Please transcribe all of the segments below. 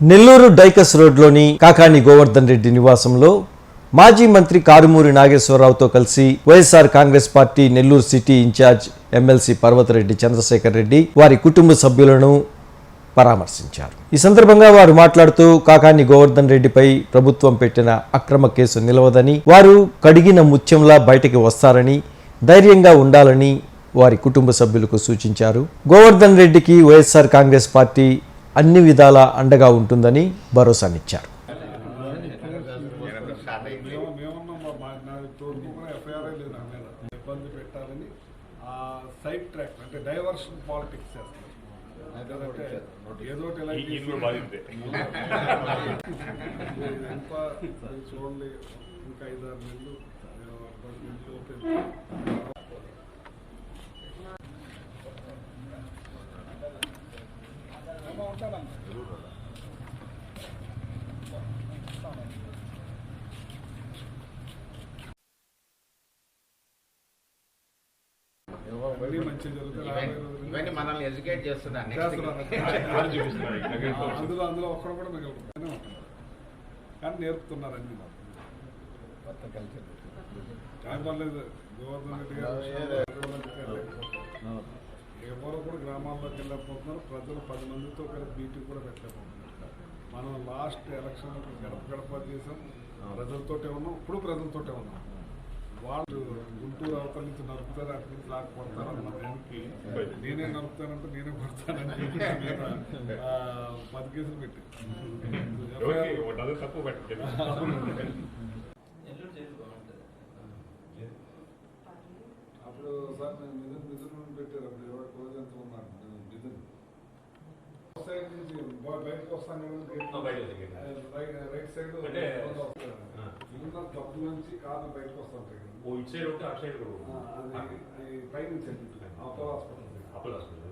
నెల్లూరు డైకస్ రోడ్లోని కాకాని గోవర్ధన్ రెడ్డి నివాసంలో మాజీ మంత్రి కారుమూరి నాగేశ్వరరావుతో కలిసి YSR Congress party Nellore city in charge MLC Parvathareddy Chandrasekhar Reddy వారి కుటుంబ సభ్యులను పరామర్శించారు. ఈ సందర్భంగా వారు మాట్లాడుతూ కాకాని గోవర్ధన్ రెడ్డిపై ప్రభుత్వం పెట్టిన అక్రమ కేసు నిలవదని వారు కడిగిన ముత్యంలా బయటికి వస్తారని ధైర్యంగా ఉండాలని వారి కుటుంబ సభ్యులకు సూచించారు. గోవర్ధన్ రెడ్డికి వైఎస్ఆర్ కాంగ్రెస్ పార్టీ అన్ని విధాలా అండగా ఉంటుందని భరోసానిచ్చారు మేము మేమున్నాం మా- రోజుల్లో ఇవన్నీ మనల్ని ఎడ్యుకేట్? ఆ, అందులో అందులో ఒక్కడు కూడా మిగలదు కానీ నేర్పుతున్నారు అన్ని మాకు. కానీ పర్లేదు. గోవర్ధన్ రెడ్డి గారు. కూడా గ్రామాల్లోకి వెళ్ళకపోతున్నారు ప్రజలు పది మందితో కలిపి మీటింగ్ కూడా పెట్టలేకపోతున్నారు. మనం లాస్ట్ ఎలక్షన్ గడప గడప చేసాం ప్రజలతోటే ఉన్నాం. ఇప్పుడు ప్రజలతోటే ఉన్నాం. వాళ్ళు గుంటూరు అవతల నుంచి నరుకుతారు అక్కడి నుంచి లాక్కొడతారు అన్న దానికి నేనే నరుకుతానంటే నేనే కొడతానని పది కేసులు పెట్టి. అప్పుడు సార్ నేను నిధులు నిధులు బయటకు వస్తాను రైట్ సైడ్ అంటే- తప్పు నుంచి బయటకు ఓ ఇటు సైడ్ ఒకటి అటు side Apollo hospital Apollo hospital.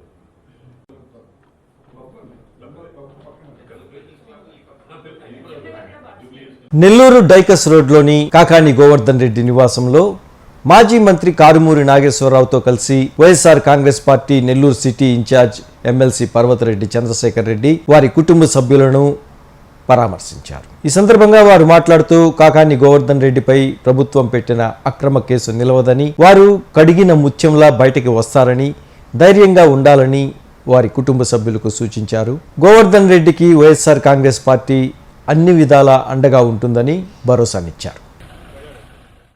Nellore Dykes రోడ్లోని కాకాణి గోవర్ధన్ రెడ్డి నివాసంలో మాజీ మంత్రి కారుమూరి నాగేశ్వరరావుతో కలిసి YSR Congress party Nellore city in charge MLC Parvathareddy Chandrasekhar Reddy వారి కుటుంబ సభ్యులను పరామర్శించారు. ఈ సందర్భంగా వారు మాట్లాడుతూ కాకాని గోవర్ధన్ రెడ్డిపై ప్రభుత్వం పెట్టిన అక్రమ కేసు నిలవదని వారు కడిగిన ముత్యంలా బయటకు వస్తారని ధైర్యంగా ఉండాలని వారి కుటుంబ సభ్యులకు సూచించారు. గోవర్ధన్ రెడ్డికి వైఎస్ఆర్ కాంగ్రెస్ పార్టీ అన్ని విధాలా అండగా ఉంటుందని భరోసానిచ్చారు.